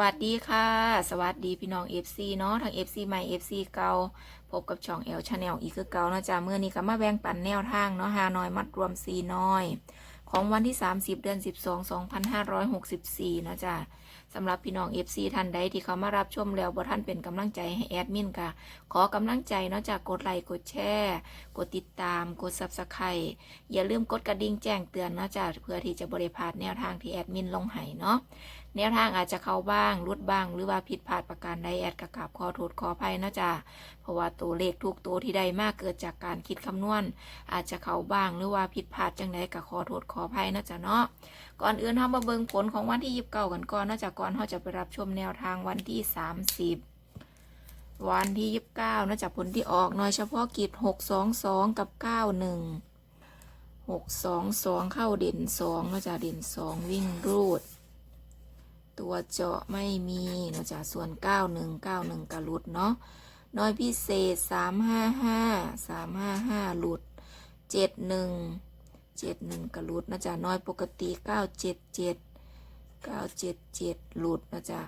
วัสดีค่ะ สวัสดีพี่น้อง FC เนาะทั้ง FC ใหม่ FC เก่าพบกับช่องแอลชาแนลอีกคือเก่านะจ้าเมื่อนี้ก็มาแบ่งปันแนวทางเนาะฮานอยมัดรวมซีน้อย ของวันที่ 30 เดือน 12 2564นาะจ้าสำหรับพี่น้อง FC ท่านใดที่เขามารับชมแล้วบ่ท่านเป็นกำลังใจให้แอดมินค่ะ ขอกำลังใจเนาะจากกดไลค์กดแชร์กดติดตาม กด Subscribe อย่าลืมกดกระดิ่งแจ้งเตือนเนาะจ้าเพื่อที่จะบริพาดแนวทางที่แอดมินลงให้เนาะ แนวทางอาจจะเข้าบ้างรุดบ้าง หรือว่าผิดพลาดประการใดแอดกระกราบขอโทษขออภัยนะจ๊ะเพราะว่าตัวเลขทุกตัวที่ได้มากเกิดจากการคิดคำนวณ อาจจะเข้าบ้างหรือว่าผิดพลาดจังใดก็ขอโทษขออภัยนะจ๊ะเนาะก่อนอื่นเรามาเบิ่งผลของวันที่ยีิบเก้ากันก่อนนะจ๊ะก่อนเราจะไปรับชมแนวทางวันที่สามสิบวันที่ยีิบเก้านะจ๊ะผลที่ออกน่อยเฉพาะกิจหกสองสองกับเก้าหนึ่งหกสองสองเข้าเด่นสองนะจ๊ะเด่นสองวิ่งรูด ตัวเจาะไม่มีเนาะจ้ะส่วน 9191กระหลุดเนาะน้อยพิเศษ 355 355 หลุด 71 71กระหลุดนะจ๊ะน้อยปกติ 977 977 หลุดนะจ๊ะ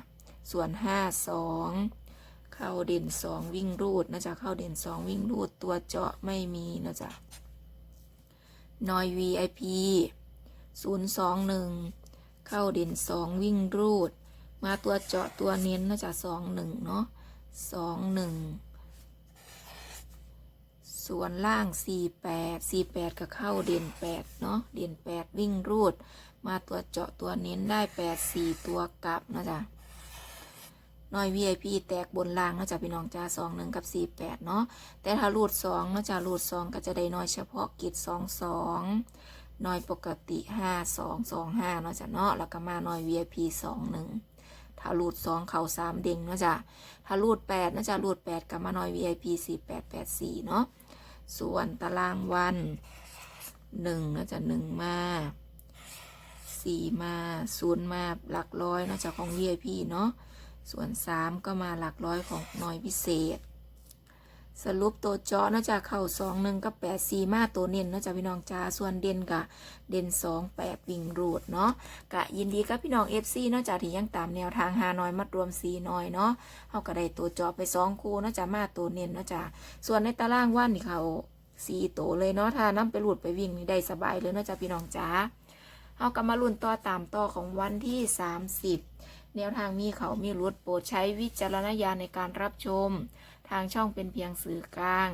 ส่วน 52 เข้าเด่น 2 วิ่งรูดนะจ๊ะเข้าเด่น 2 วิ่งรูดตัวเจาะไม่มีนะจ๊ะน้อย VIP 021 เข้าเด่นสองวิ่งรูด มาตัวเจาะตัวเน้นน่าจะสองหนึ่งเนาะสองหนึ่งส่วนล่างสี่แปดสี่แปดก็เข้าเด่นแปดเนาะเด่นแปดวิ่งรูด มาตัวเจาะตัวเน้นได้แปดสี่ตัวกลับนะจ๊ะน้อย VIP แตกบนล่างนะจ๊ะพี่น้องจ้าสองหนึ่งกับสี่แปดเนาะแต่ถ้ารูดสองนะจ๊ะรูดสองก็จะได้น้อยเฉพาะกิจสองสอง น้อยปกติห้าสองสองห้าเนาะจ้ะเนาะแล้วก็มาน้อย VIP สองหนึ่งถ้ารูดสองเข่าสามเด้งเนาะจ้ะถ้ารูดแปดนะจ้ะรูดแปดก็มาน้อย VIP สี่แปดแปดสี่เนาะส่วนตารางวันหนึ่งนะจ้ะหนึ่งมาสี่มาศูนย์มาหลักร้อยเนาะจ้ะของ VIP เนาะส่วนสามก็มาหลักร้อยของน้อยพิเศษ สรุปตัวเจาะน่าจะเข้าสองหนึ่งกับแปดสี่มาตัวเน้นน่าจะพี่น้องจ้าส่วนเด่นกะเด่นสองแปดวิ่งรูดเนาะกะยินดีกับพี่น้องเอฟซีเนาะจ้าที่ยังตามแนวทางหาน้อยมัดรวมสีน้อยเนาะเขาก็ได้ตัวจาะไปสองคู่เนาะจ้ามาตัวเน้นเนาะจ้าส่วนในตารางว่านนี่เขาสี่ตัวเลยเนาะถ้านํไปหลุดไปวิ่งนี่ได้สบายเลยเนาะจ้าพี่น้องจ้าเขาก็มาลุ้นต่อตามต่อของวันที่สามสิบแนวทางมีเขามีรุดโปรดใช้วิจารณญาณในการรับชม ทางช่องเป็นเพียงสื่อกลาง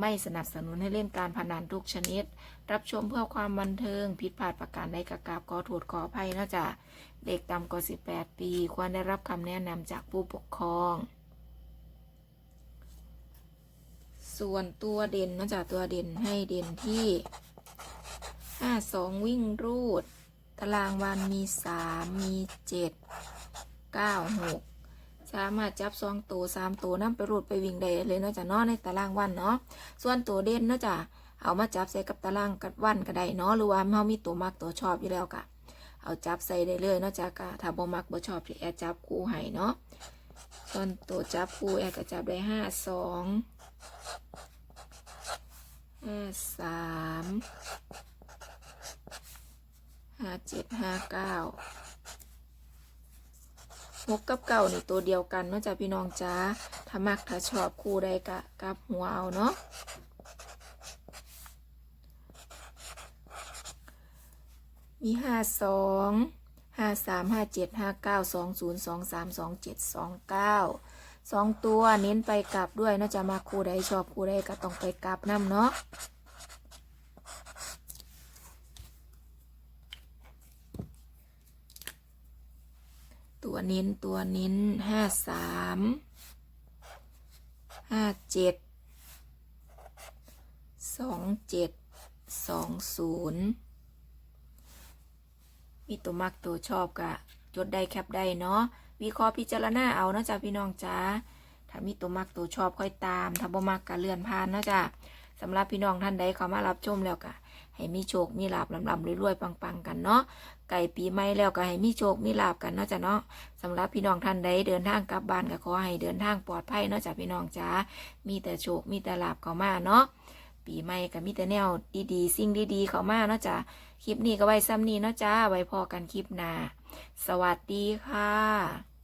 ไม่สนับสนุนให้เล่นการพนันทุกชนิด รับชมเพื่อความบันเทิง ผิดพลาดประการใดกระกาบขอโทษขออภัยนะจ๊ะเด็กต่ำกว่า 18 ปี ควรได้รับคำแนะนำจากผู้ปกครอง ส่วนตัวเด่นนะจ๊ะตัวเด่นให้เด่นที่ 52 วิ่งรูด ตารางวันมี 3 มี 7 9 6 สามารถจับสองตัวสามตัวนั่ไปรูดไปวิ่งได้เลยเนาะจ้ะเนาะในตารางวันเนาะส่วนตัวเด่นเนาะจ้ะเอามาจับใส่กับตารางกับวันก็ได้เนาะหรือว่าเฮามีตัวมักตัวชอบอยู่แล้วกะเอาจับใส่ได้เลยเนาะจ้ะกะถ้าบ่มักบ่ชอบที่แอดจับคู่ให้เนาะส่วนตัวจับคู่แอดก็จับได้ห้าสองห้าสามห้าเจ็ดห้าเก้า หกกับเก่านี่ตัวเดียวกันเนาะจ้ะพี่น้องจ้าถ้ามักถ้าชอบคู่ใดกะกับหัวเอาเนาะมีห้าสองห้าสามห้าเจ็ดห้าเก้าสองศูนย์สองสามสองเจ็ดสองเก้าสองตัวเน้นไปกลับด้วยนาะจะมาคู่ใดชอบคู่ใดก็ต้องไปกลับน้ำเนาะ ตัวเน้นตัวเน้นห้าสามห้าเจ็ดสองเจ็ดสองศูนย์มีตัวมักตัวชอบกะจดได้แคปได้เนาะวิเคราะห์พิจารณาเอาเนาะจ้ะพี่น้องจ้าถ้ามีตัวมักตัวชอบค่อยตาม ถ้าบ่มักกะเลื่อนผ่านเนาะจ้ะ สำหรับพี่น้องท่านใดเข้ามารับชมแล้วกะให้มีโชค มีลาบลำลำรวยๆปังๆ กันเนาะไก่ปีใหม่แล้วก็ให้มีโชค มีลาบกันเนาะจ้ะเนาะสำหรับพี่น้องท่านใดเดินทางกลับบ้านก็ขอให้เดินทางปลอดภัยเนาะจ้ะพี่น้องจ้ามีแต่โชค มีแต่ลาบเข้ามาเนาะปีใหม่ก็มีแต่แนวดีๆ สิ่งดีๆ เข้ามาเนาะจ้ะคลิปนี้ก็ไว้ซ้ำนี้เนาะจ้าไว้พอกันคลิปหน้าสวัสดีค่ะ